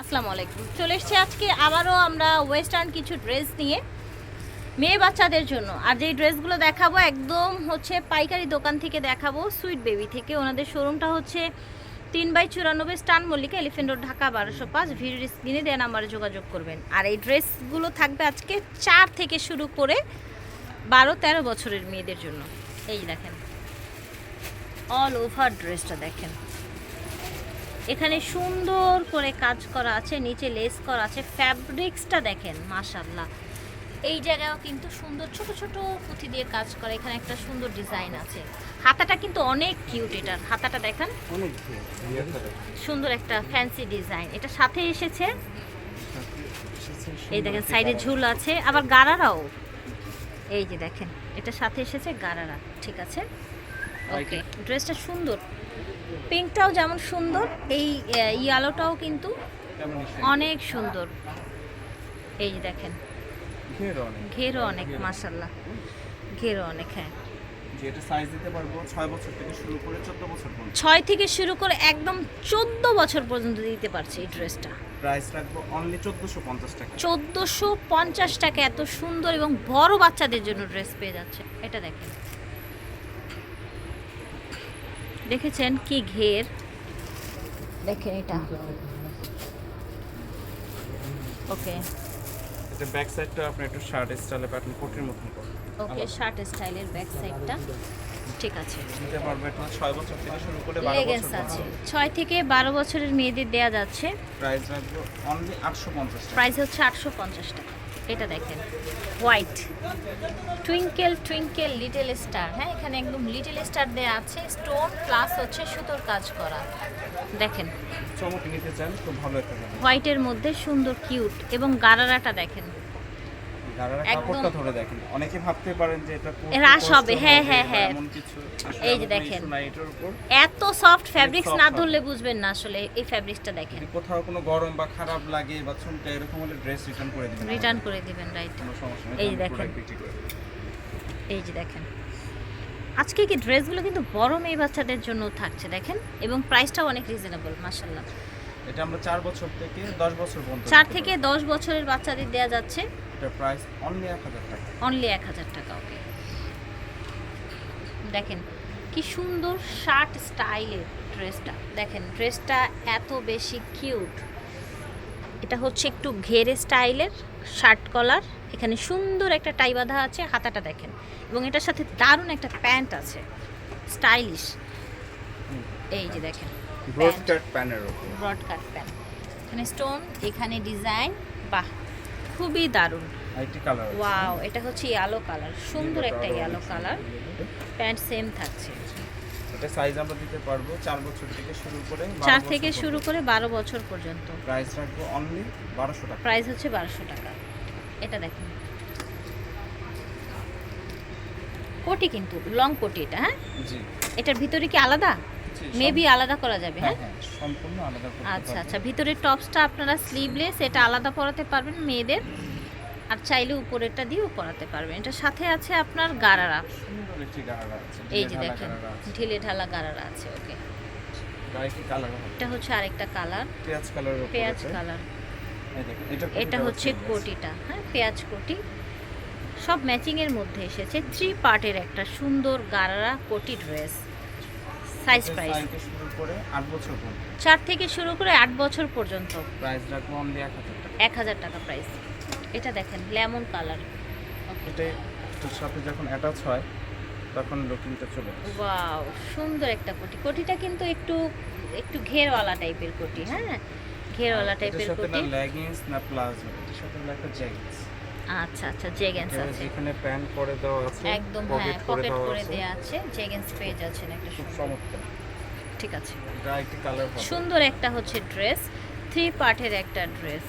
আসসালামু আলাইকুম চলে এসেছি আজকে আবারও আমরা ওয়েস্টার্ন কিছু ড্রেস নিয়ে মেয়ে বাচ্চাদের জন্য। আর যেই ড্রেসগুলো দেখাবো একদম হচ্ছে পাইকারি দোকান থেকে দেখাবো সুইট বেবি থেকে। ওনাদের শোরুমটা হচ্ছে তিন বাই চুরানব্বই স্টান মল্লিকা এলিফেন্ট রোড ঢাকা বারোশো পাঁচ। ভিডিওর স্ক্রিনে দেওয়া নাম্বারে যোগাযোগ করবেন। আর এই ড্রেসগুলো থাকবে আজকে চার থেকে শুরু করে বারো তেরো বছরের মেয়েদের জন্য। এই দেখেন অল ওভার ড্রেসটা দেখেন। এখানে সুন্দর করে কাজ করা আছে নিচে লেস করা আছে ফ্যাব্রিক্সটা দেখেন মাশাল্লাহ এই জায়গাও কিন্তু সুন্দর ছোট ছোট পুঁথি দিয়ে কাজ করা এখানে একটা সুন্দর ডিজাইন আছে। হাতাটা কিন্তু অনেক কিউট এটার। হাতাটা দেখেন। অনেক সুন্দর একটা ফ্যান্সি ডিজাইন এটা সাথে এসেছে। এই দেখেন সাইডে ঝুল আছে। আবার গারারাও। এই যে দেখেন এটা সাথে এসেছে গারারা। ঠিক আছে? ওকে ড্রেসটা সুন্দর। পিঙ্কটাও যেমন সুন্দর এই ইয়ালোটাও কিন্তু অনেক সুন্দর। এই যে দেখেন ঘেরও অনেক। মাসাল্লাহ ঘেরও অনেক হ্যাঁ। ছয় থেকে শুরু করে চোদ্দ বছর পর্যন্ত। ছয় থেকে শুরু করে একদম চোদ্দ বছর পর্যন্ত দিতে পারছে এই ড্রেসটা প্রাইস রাখব অনলি চোদ্দোশো পঞ্চাশ টাকা। চোদ্দোশো পঞ্চাশ টাকা এত সুন্দর এবং বড় বাচ্চাদের জন্য ড্রেস পেয়ে যাচ্ছে। এটা দেখেন। দেখেছেন কি ঘের? দেখেন এটা। ওকে। এটা ব্যাক সাইডটা আপনি একটু শার্ট স্টাইলে প্যাটার্ন কোটের মতন করুন। ওকে শার্ট স্টাইলের ব্যাক সাইডটা ঠিক আছে। পারব এটা ছয় বছর থেকে শুরু করে বারো লেগেন্স বছর আছে। ছয় থেকে বারো বছরের মেয়েদের দেয়া যাচ্ছে। প্রাইস রাখব অনলি আটশো পঞ্চাশ টাকা। প্রাইস হচ্ছে আটশো পঞ্চাশ টাকা। এটা দেখেন white twinkle twinkle little star হ্যাঁ এখানে একদম লিটল স্টার দেয়া আছে স্টোন প্লাস হচ্ছে সুতোর কাজ করা। দেখেন চমক নিতে চান খুব ভালো একটা হোয়াইটের মধ্যে সুন্দর কিউট এবং গারারাটা দেখেন। একদম- কাপড়টা ধরে দেখেন। অনেকে ভাবতে পারেন যে এটা রাশ হবে, হ্যাঁ, হ্যাঁ, হ্যাঁ। এমন কিছু আসলে এই যে দেখেন। কিছু নাই এটার উপর। এত সফট ফ্যাব্রিক্স না ধরলে বুঝবেন না আসলে এই ফ্যাব্রিক্সটা দেখেন। কোথাও কোনো গরম বা খারাপ লাগে বা চুলটা এরকম হলে ড্রেস রিটার্ন করে দিবেন। রিটার্ন করে দিবেন রাইট কোনো সমস্যা নেই। এই দেখেন। যে দেখেন। আজকে কি ড্রেসগুলো কিন্তু বড় মেয়ে বাচ্চাদের জন্য থাকছে দেখেন? এবং প্রাইসটাও অনেক রিজনেবল মাসাল্লাহ এটা আমরা চার বছর থেকে দশ বছর পর্যন্ত চার থেকে। দশ বছরের বাচ্চাদের দেওয়া যাচ্ছে। এটা প্রাইস অনলি এক হাজার টাকা। অনলি এক হাজার টাকা ওকে দেখেন কি সুন্দর শার্ট স্টাইলের ড্রেসটা দেখেন ড্রেসটা এত বেশি কিউট এটা হচ্ছে একটু ঘেরে স্টাইলের শার্ট কলার এখানে সুন্দর একটা টাই বাঁধা আছে হাতাটা দেখেন। এবং এটার সাথে দারুণ একটা প্যান্ট আছে স্টাইলিশ এই যে দেখেন ব্রড প্যান্ট কাট প্যানের উপর। ব্রড কাট প্যান্ট এখানে স্টোন এখানে ডিজাইন বাহ। খুবই দারুণ। ওয়াও এটা হচ্ছে ইয়েলো কালার সুন্দর একটা ইয়েলো কালার প্যান্ট সেম থাকছে। এটা সাইজ আমরা দিতে পারব চার বছর থেকে শুরু করে চার থেকে শুরু করে বারো বছর পর্যন্ত। প্রাইস রাখব অনলি বারোশো টাকা। প্রাইস হচ্ছে বারোশো টাকা। এটা দেখুন। কোটি কিন্তু লং কোটি এটা হ্যাঁ? জি। এটার ভিতরে কি আলাদা? মেবি আলাদা করা যাবে হ্যাঁ? হ্যাঁ হ্যাঁ সম্পূর্ণ আলাদা আচ্ছা আচ্ছা ভিতরের টপসটা আপনারা স্লিভলেস এটা আলাদা পরাতে পারবেন মেয়েদের। আর চাইলে উপরেরটা দিয়েও পরাতে পারবেন। এটার সাথে আছে আপনার গারারা। এই যে দেখেন ঢিলে ঢালা গারারা আছে ওকে। কালার এটা হচ্ছে আরেকটা কালার। পেঁয়াজ উপর পেঁয়াজ কালার। এটা এটা হচ্ছে কোটিটা হ্যাঁ পেঁয়াজ কোটি। সব ম্যাচিং এর মধ্যে এসেছে। থ্রি পার্টের একটা সুন্দর গারারা কোটি ড্রেস। সাইজ এটা প্রাইস চার থেকে শুরু করে আট বছর পর্যন্ত। প্রাইস রাখব অনলি এক হাজার টাকা। প্রাইস এটা দেখেন লেমন কালার এটার সাথে যখন অ্যাটাচ হয় তখন লুকিংটা চলে ওয়াও সুন্দর একটা কোটি কোটিটা কিন্তু একটু একটু ঘেরওয়ালা টাইপের কোটি হ্যাঁ? ঘেরওয়ালা টাইপের সাথে না কোটি লেগিংস না প্লাজো এটার সাথে একটা জ্যাকেটস আচ্ছা আচ্ছা জেগেন্স আছে যেখানে প্যান্ট করে দেওয়া আছে একদম হ্যাঁ পকেট করে দেওয়া আছে। জেগেন্স পেয়ে যাচ্ছেন একটা খুব চমৎকার। ঠিক আছে। সুন্দর একটা হচ্ছে ড্রেস থ্রি পার্টের একটা ড্রেস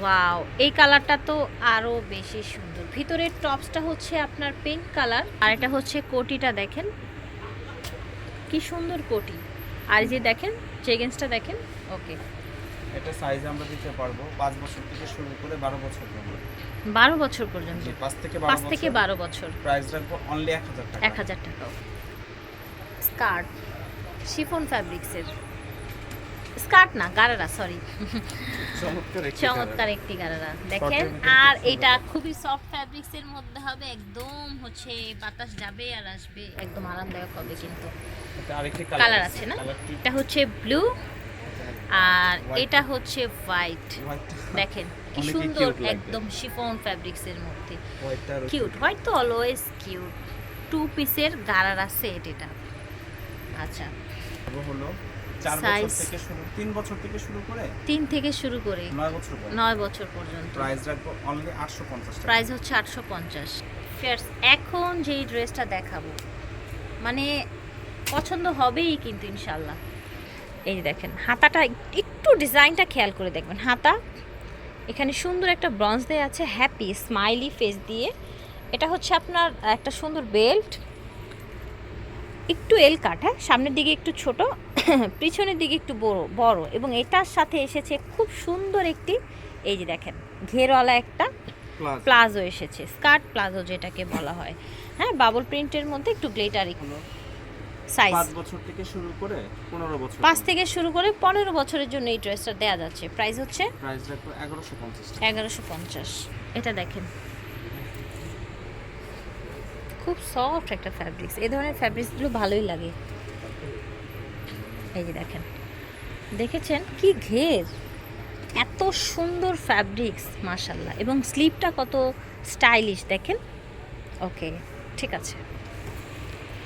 ওয়াও এই কালারটা তো আরও বেশি সুন্দর। ভিতরের টপসটা হচ্ছে আপনার পিঙ্ক কালার আর এটা হচ্ছে কোটিটা দেখেন। কি সুন্দর কোটি। আর যে দেখেন জেগেন্সটা দেখেন? ওকে এটা সাইজ আমরা দিতে পারব পাঁচ বছর থেকে শুরু করে বারো বছর পর্যন্ত। বারো বছর পর্যন্ত? পাঁচ থেকে পাঁচ বারো থেকে বছর। বারো বছর। প্রাইস রাখব অনলি এক হাজার টাকা। এক হাজার টাকা। স্কার্ট। শিফন ফ্যাব্রিক্সের স্কার্ট না গারারা সরি চমৎকার একটি চমৎকার একটি গারারা। দেখেন আর এটা খুবই সফট ফ্যাব্রিক্স এর মধ্যে হবে একদম হচ্ছে বাতাস যাবে আর আসবে একদম আরামদায়ক হবে কিন্তু। এটা আরেকটি কালার আছে না? এটা হচ্ছে ব্লু আর এটা হচ্ছে হোয়াইট দেখেন কি সুন্দর একদম শিফন ফ্যাব্রিক্স এর মধ্যে। কিউট হোয়াইট তো অলওয়েজ কিউট টু পিসের গারারা সেট এটা। আচ্ছা। হলো তিন বছর থেকে শুরু করে তিন থেকে শুরু করে নয় বছর পর্যন্ত। প্রাইস রাখব অনলি আটশো পঞ্চাশ প্রাইস হচ্ছে আটশো পঞ্চাশ। এখন যেই ড্রেসটা দেখাবো মানে পছন্দ হবেই কিন্তু ইনশাল্লাহ। এই যে দেখেন হাতাটা একটু ডিজাইনটা খেয়াল করে দেখবেন। হাতা এখানে সুন্দর একটা ব্রঞ্জ দেওয়া আছে হ্যাপি স্মাইলি ফেস দিয়ে। এটা হচ্ছে আপনার একটা সুন্দর বেল্ট একটু এল কাট হ্যাঁ সামনের দিকে একটু ছোট পিছনের দিকে একটু বড় বড় এবং এটার সাথে এসেছে খুব সুন্দর একটি এই যে দেখেন ঘেরওয়ালা একটা প্লাজো। এসেছে স্কার্ট প্লাজো যেটাকে বলা হয়। হ্যাঁ বাবল প্রিন্টের মধ্যে একটু গ্লেটারি। সাইজ পাঁচ বছর থেকে শুরু করে পনেরো বছর পাঁচ থেকে শুরু করে পনেরো বছরের জন্য এই ড্রেসটা দেওয়া যাচ্ছে। প্রাইস হচ্ছে? প্রাইস রাখব এগারোশো পঞ্চাশ এগারোশো পঞ্চাশ। এটা দেখেন। খুব সফট একটা ফ্যাব্রিক্স এই ধরনের ফ্যাব্রিক্সগুলো ভালোই লাগে। এই যে দেখেন। দেখেছেন? কি ঘের! এত সুন্দর ফ্যাব্রিক্স মাশাল্লাহ এবং স্লিপটা কত স্টাইলিশ দেখেন? ওকে ঠিক আছে।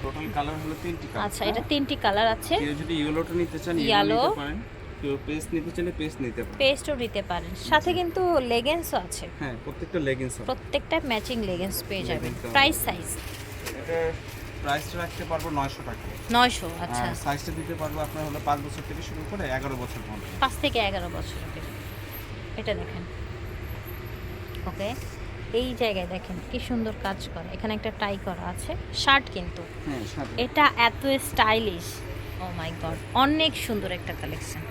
টোটাল কালার হলো তিনটি কালার আচ্ছা এটা তিনটি কালার আছে। কেউ যদি ইয়েলোটা নিতে চান. ইয়েলো নিতে পারেন। কেউ পেস্ট নিতে চাইলে পেস্ট নিতে পারেন। পেস্টও নিতে পারেন। সাথে কিন্তু লেগেন্সও আছে। হ্যাঁ প্রত্যেকটা লেগিংস প্রত্যেকটা ম্যাচিং লেগেন্স পেয়ে যাবেন। প্রাইস সাইজ এটা প্রাইসটা রাখতে পারব নয়শো টাকা। নয়শো আচ্ছা। আর সাইজটা দিতে পারব আপনার হলো পাঁচ বছর থেকে শুরু করে এগারো বছর পর্যন্ত। পাঁচ থেকে এগারো বছর অব্দি। এটা দেখেন। ওকে এই জায়গায় দেখেন কি সুন্দর কাজ করা। এখানে একটা টাই করা আছে শার্ট কিন্তু। হ্যাঁ এটা এত স্টাইলিশ ও মাই গড অনেক সুন্দর একটা কালেকশন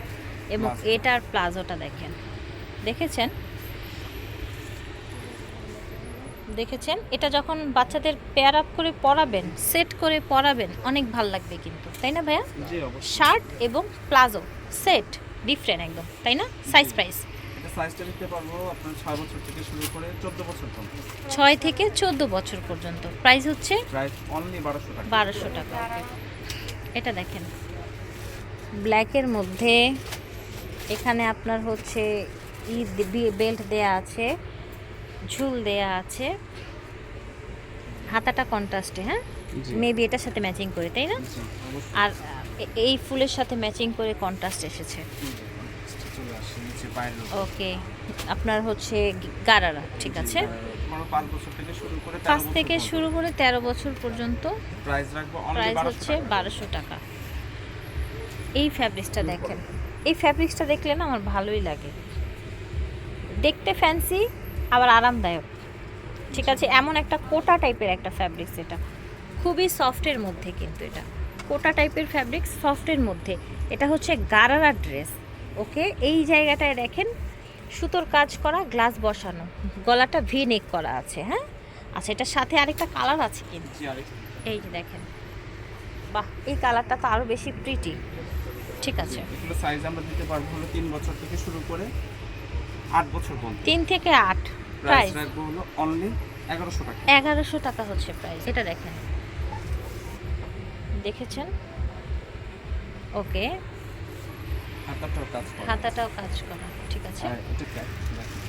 এবং এটার প্লাজোটা দেখেন। দেখেছেন? দেখেছেন? এটা যখন বাচ্চাদের পেয়ার আপ করে পরাবেন সেট করে পরাবেন অনেক ভালো লাগবে কিন্তু। তাই না ভাইয়া? শার্ট এবং প্লাজো সেট ডিফারেন্ট একদম। তাই না? সাইজ প্রাইস সাইজটা দিতে পারব আপনার ছয় বছর থেকে শুরু করে চোদ্দ বছর পর্যন্ত। ছয় থেকে চোদ্দ বছর পর্যন্ত। প্রাইস হচ্ছে প্রাইস অনলি বারোশো টাকা। বারোশো টাকা এটা দেখেন। ব্ল্যাকের মধ্যে এখানে আপনার হচ্ছে ই বেল্ট দেয়া আছে ঝুল দেয়া আছে। হাতাটা কন্ট্রাস্টে হ্যাঁ। মেবি এটার সাথে ম্যাচিং করে তাই না? আর এই ফুলের সাথে ম্যাচিং করে কন্ট্রাস্ট এসেছে চলে আসছে নিচে পায়ের উপর। ওকে আপনার হচ্ছে গারারা ঠিক আছে? পাঁচ থেকে শুরু করে তেরো বছর পর্যন্ত। প্রাইস হচ্ছে বারোশো টাকা। এই ফ্যাব্রিক্সটা দেখেন। এই ফ্যাব্রিক্সটা দেখলে না আমার ভালোই লাগে। দেখতে ফ্যান্সি আবার আরামদায়ক। ঠিক আছে এমন একটা কোটা টাইপের একটা ফ্যাব্রিক্স এটা খুবই সফটের মধ্যে কিন্তু এটা। কোটা টাইপের ফ্যাব্রিক্স সফটের মধ্যে। এটা হচ্ছে গারারা ড্রেস। ওকে এই জায়গাটায় দেখেন সুতোর কাজ করা গ্লাস বসানো গলাটা ভি নেক করা আছে হ্যাঁ? আচ্ছা এটার সাথে আরেকটা কালার আছে কিন্তু। এই যে দেখেন বাহ এই কালারটা তো আরও বেশি প্রিটি ঠিক আছে। এগুলো সাইজ আমরা দিতে পারব হলো তিন বছর থেকে শুরু করে আট বছর পর্যন্ত। তিন থেকে আট। প্রাইস প্রাইস রাখব হলো অনলি এগারোশো টাকা। এগারোশো টাকা হচ্ছে প্রাইস এটা দেখেন। দেখেছেন? ওকে হাতাটাও কাজ করে। হাতাটাও কাজ করা ঠিক আছে?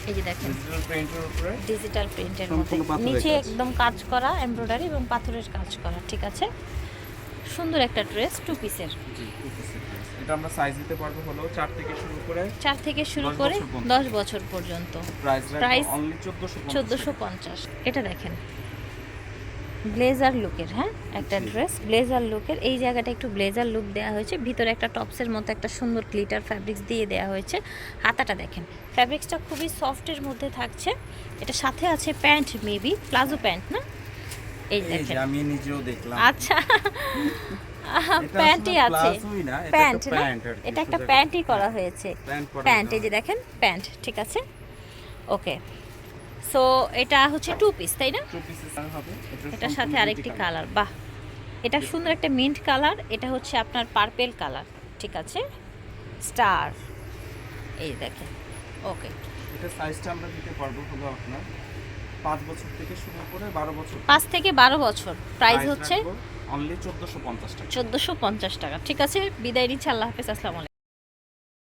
এই যে দেখেন। ডিজিটাল প্রিন্টের উপরে? ডিজিটাল প্রিন্টের মধ্যে। নিচে একদম কাজ করা এমব্রয়ডারি এবং পাথরের কাজ করা ঠিক আছে? সুন্দর একটা ড্রেস টু পিসের। এটা আমরা সাইজ দিতে পারব হলো চার থেকে শুরু করে চার থেকে শুরু দশ করে বছর পর্যন্ত। দশ বছর পর্যন্ত। প্রাইস অনলি চোদ্দোশো চোদ্দোশো পঞ্চাশ। এটা দেখেন। ব্লেজার লুকের হ্যাঁ? একটা ড্রেস ব্লেজার লুকের। এই জায়গাটা একটু ব্লেজার লুক দেওয়া হয়েছে। ভিতরে একটা টপসের মতো একটা সুন্দর গ্লিটার ফ্যাব্রিক্স দিয়ে দেওয়া হয়েছে। হাতাটা দেখেন ফ্যাব্রিক্সটা খুবই সফটের মধ্যে থাকছে। এটা সাথে আছে প্যান্ট মেবি প্লাজো প্যান্ট না? এই দেখেন। আমি নিজেও দেখলাম। আচ্ছা। প্যান্টই আছে। প্যান্ট না? এটা একটা প্যান্টই করা হয়েছে। প্যান্ট এই যে দেখেন প্যান্ট ঠিক আছে? ওকে। সো এটা হচ্ছে টু পিস তাই না। এটার সাথে আরেকটি কালার বাহ। এটা সুন্দর একটা মিন্ট কালার এটা হচ্ছে আপনার পার্পেল কালার ঠিক আছে? স্টার এই দেখেন ওকে এটা সাইজটা আমরা দিতে পারব হলো আপনার পাঁচ বছর থেকে শুরু করে বারো বছর। পাঁচ থেকে বারো বছর। প্রাইস হচ্ছে অনলি চোদ্দোশো পঞ্চাশ টাকা। চোদ্দোশো পঞ্চাশ টাকা ঠিক আছে? বিদায় নিচ্ছি আল্লাহ হাফেজ আসসালামু আলাইকুম।